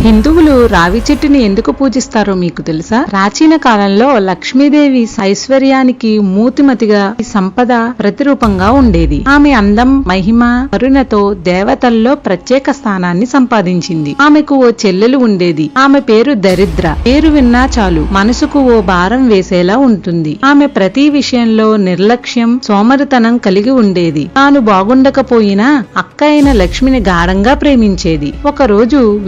హిందువులు రావి చెట్టుని ఎందుకు పూజిస్తారో మీకు తెలుసా? ప్రాచీన కాలంలో లక్ష్మీదేవి ఐశ్వర్యానికి మూతిమతిగా సంపద ప్రతిరూపంగా ఉండేది. ఆమె అందం మహిమ కరుణతో దేవతల్లో ప్రత్యేక స్థానాన్ని సంపాదించింది. ఆమెకు ఓ చెల్లెలు ఉండేది. ఆమె పేరు దరిద్ర. పేరు విన్నా చాలు. మనసుకు ఓ భారం వేసేలా ఉంటుంది. ఆమె ప్రతి విషయంలో నిర్లక్ష్యం సోమరితనం కలిగి ఉండేది. తాను బాగుండకపోయినా అక్క అయిన లక్ష్మిని గాఢంగా ప్రేమించేది. ఒక రోజు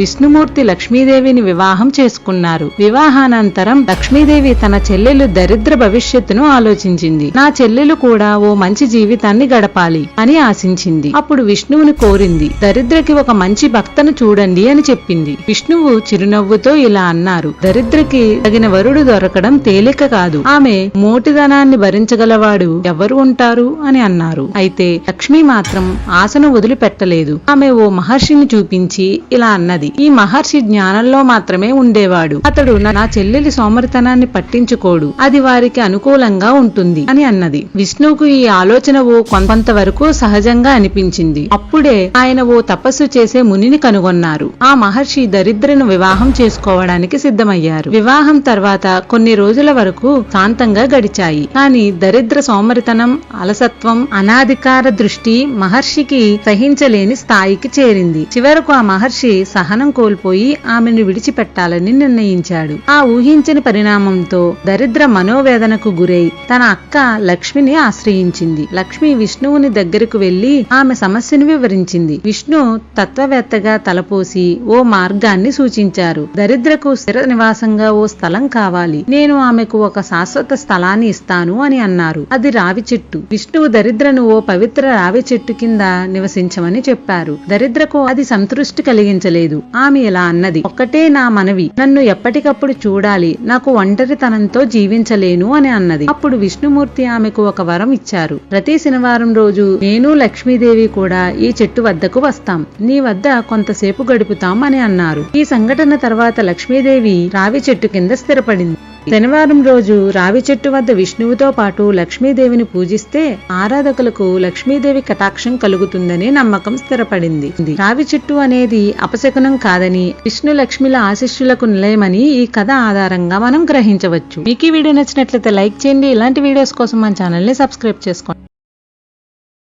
విష్ణుమూర్తి లక్ష్మీదేవిని వివాహం చేసుకున్నారు. వివాహానంతరం లక్ష్మీదేవి తన చెల్లెలు దరిద్ర భవిష్యత్తును ఆలోచించింది. నా చెల్లెలు కూడా ఓ మంచి జీవితాన్ని గడపాలి అని ఆశించింది. అప్పుడు విష్ణువుని కోరింది. దరిద్రకి ఒక మంచి భక్తను చూడండి అని చెప్పింది. విష్ణువు చిరునవ్వుతో ఇలా అన్నారు. దరిద్రకి తగిన వరుడు దొరకడం తేలిక కాదు. ఆమె మోటిదనాన్ని భరించగలవాడు ఎవరు ఉంటారు అని అన్నారు. అయితే లక్ష్మి మాత్రం ఆశను వదిలిపెట్టలేదు. ఆమె ఓ మహర్షిని చూపించి ఇలా అన్నది. ఈ మహర్షి జ్ఞానంలో మాత్రమే ఉండేవాడు. అతడు నా నా చెల్లెలి సోమరితనాన్ని పట్టించుకోడు. అది వారికి అనుకూలంగా ఉంటుంది అని అన్నది. విష్ణువుకు ఈ ఆలోచన ఓ కొంతవరకు సహజంగా అనిపించింది. అప్పుడే ఆయన ఓ తపస్సు చేసే మునిని కనుగొన్నారు. ఆ మహర్షి దరిద్రను వివాహం చేసుకోవడానికి సిద్ధమయ్యారు. వివాహం తర్వాత కొన్ని రోజుల వరకు శాంతంగా గడిచాయి. కానీ దరిద్ర సోమరితనం అలసత్వం అనాధికార దృష్టి మహర్షికి సహించలేని స్థాయికి చేరింది. చివరకు ఆ మహర్షి సహనం కోల్పోయి ఆమెను విడిచిపెట్టాలని నిర్ణయించాడు. ఆ ఊహించని పరిణామంతో దరిద్ర మనోవేదనకు గురై తన అక్క లక్ష్మిని ఆశ్రయించింది. లక్ష్మి విష్ణువుని దగ్గరకు వెళ్ళి ఆమె సమస్యను వివరించింది. విష్ణు తత్వవేత్తగా తలపోసి ఓ మార్గాన్ని సూచించారు. దరిద్రకు స్థిర నివాసంగా ఓ స్థలం కావాలి. నేను ఆమెకు ఒక శాశ్వత స్థలాన్ని ఇస్తాను అని అన్నారు. అది రావి చెట్టు. విష్ణువు దరిద్రను ఓ పవిత్ర రావి చెట్టు కింద నివసించమని చెప్పారు. దరిద్రకు అది సంతృష్టి కలిగించలేదు. ఆమె ఇలా అన్నది. ఒక్కటే నా మనవి. నన్ను ఎప్పటికప్పుడు చూడాలి. నాకు ఒంటరితనంతో జీవించలేను అని అన్నది. అప్పుడు విష్ణుమూర్తి ఆమెకు ఒక వరం ఇచ్చారు. ప్రతి శనివారం రోజు నేను లక్ష్మీదేవి కూడా ఈ చెట్టు వద్దకు వస్తాం. నీ వద్ద కొంతసేపు గడుపుతాం అని అన్నారు. ఈ సంఘటన తర్వాత లక్ష్మీదేవి రావి చెట్టు కింద స్థిరపడింది. శనివారం రోజు రావి చెట్టు వద్ద విష్ణువుతో పాటు లక్ష్మీదేవిని పూజిస్తే ఆరాధకులకు లక్ష్మీదేవి కటాక్షం కలుగుతుందని నమ్మకం స్థిరపడింది. రావి చెట్టు అనేది అపశకునం కాదని విష్ణు లక్ష్మిల ఆశిష్యులకు నిలయమని ఈ కథ ఆధారంగా మనం గ్రహించవచ్చు. మీకు ఈ వీడియో నచ్చినట్లయితే లైక్ చేయండి. ఇలాంటి వీడియోస్ కోసం మన ఛానల్ని సబ్స్క్రైబ్ చేసుకోండి.